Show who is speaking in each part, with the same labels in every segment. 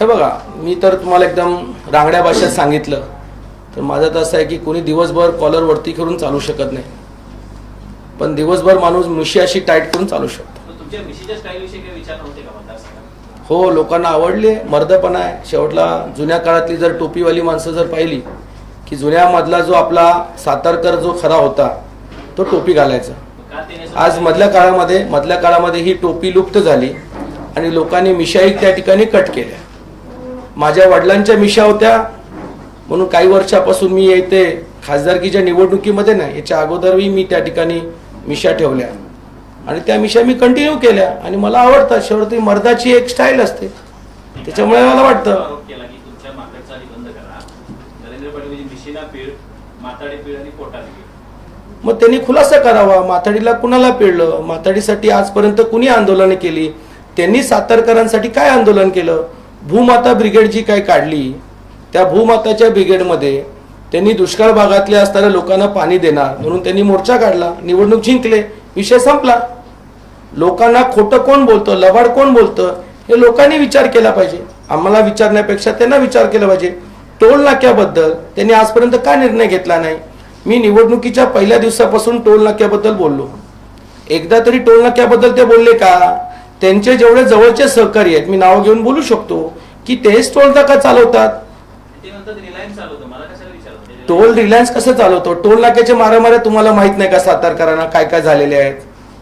Speaker 1: हे बघा मी तर तुम्हाला एकदम रांगड्या भाषेत सांगितलं. तर माझं तर असं आहे की कोणी दिवसभर कॉलर वरती करून चालू शकत नाही. पण दिवसभर माणूस मिशी अशी टाईट करून चालू शकतो. हो लोकांना आवडले मर्दपणा आहे. शेवटला जुन्या काळातली जर टोपीवाली माणसं जर पाहिली की जुन्यामधला जो आपला सातारकर जो खरा होता तो टोपी घालायचा. आज मधल्या काळामध्ये मधल्या काळामध्ये ही टोपी लुप्त झाली आणि लोकांनी मिशाही त्या ठिकाणी कट केल्या. माझ्या वडिलांच्या मिशा होत्या. म्हणून काही वर्षापासून मी येते खासदारकीच्या निवडणुकीमध्ये नाही याच्या अगोदरही मी त्या ठिकाणी मिशा ठेवल्या. आणि त्या मिशा मी कंटिन्यू केल्या. आणि मला आवडतात. शेवटी मर्दाची एक स्टाईल असते. त्याच्यामुळे मला वाटतं मग त्यांनी खुलासा करावा. माथाडीला कुणाला पिळलं? माथाडीसाठी आजपर्यंत कुणी आंदोलनं केली? त्यांनी सातारकरांसाठी काय आंदोलन केलं? भूमाता ब्रिगेड जी काय काढली त्या भूमाताच्या ब्रिगेडमध्ये त्यांनी दुष्काळ भागातल्या असणाऱ्या लोकांना पाणी देणार म्हणून त्यांनी मोर्चा काढला निवडणूक जिंकले विषय संपला. लोकांना खोटं कोण बोलतं लबाड कोण बोलतं हे लोकांनी विचार केला पाहिजे. आम्हाला विचारण्यापेक्षा त्यांना विचार केला पाहिजे. टोल नाक्याबद्दल त्यांनी आजपर्यंत का निर्णय घेतला नाही? मी निवडणुकीच्या पहिल्या दिवसापासून टोल नाक्याबद्दल बोललो. एकदा तरी टोल नाक्याबद्दल ते बोलले का? त्यांचे जेवढे जवळचे सहकारी आहेत मी नाव घेऊन बोलू शकतो की तेच टोल नाका चालवतात. टोल रिलायन्स कसं चालवतो? टोल नाक्याचे मारामाऱ्या तुम्हाला माहीत नाही का? सातारकरांना काय काय झालेले आहेत?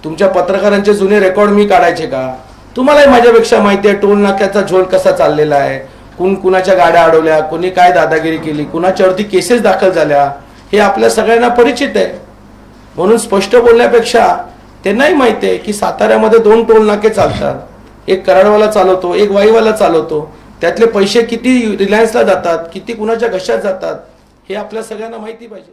Speaker 1: तुमच्या पत्रकारांचे जुने रेकॉर्ड मी काढायचे का? तुम्हालाही माझ्यापेक्षा माहिती आहे टोल नाक्याचा झोल कसा चाललेला आहे. कुण कुणाच्या गाड्या अडवल्या कुणी काय दादागिरी केली कुणाच्यावरती केसेस दाखल झाल्या हे आपल्या सगळ्यांना परिचित आहे. म्हणून स्पष्ट बोलण्यापेक्षा त्यांनाही माहिती आहे की साताऱ्यामध्ये दोन टोल नाके चालतात. एक कराडवाला चालवतो एक वाईवाला चालवतो. त्यातले पैसे किती रिलायन्सला जातात किती कुणाच्या घशात जातात हे आपल्या सगळ्यांना माहिती पाहिजे.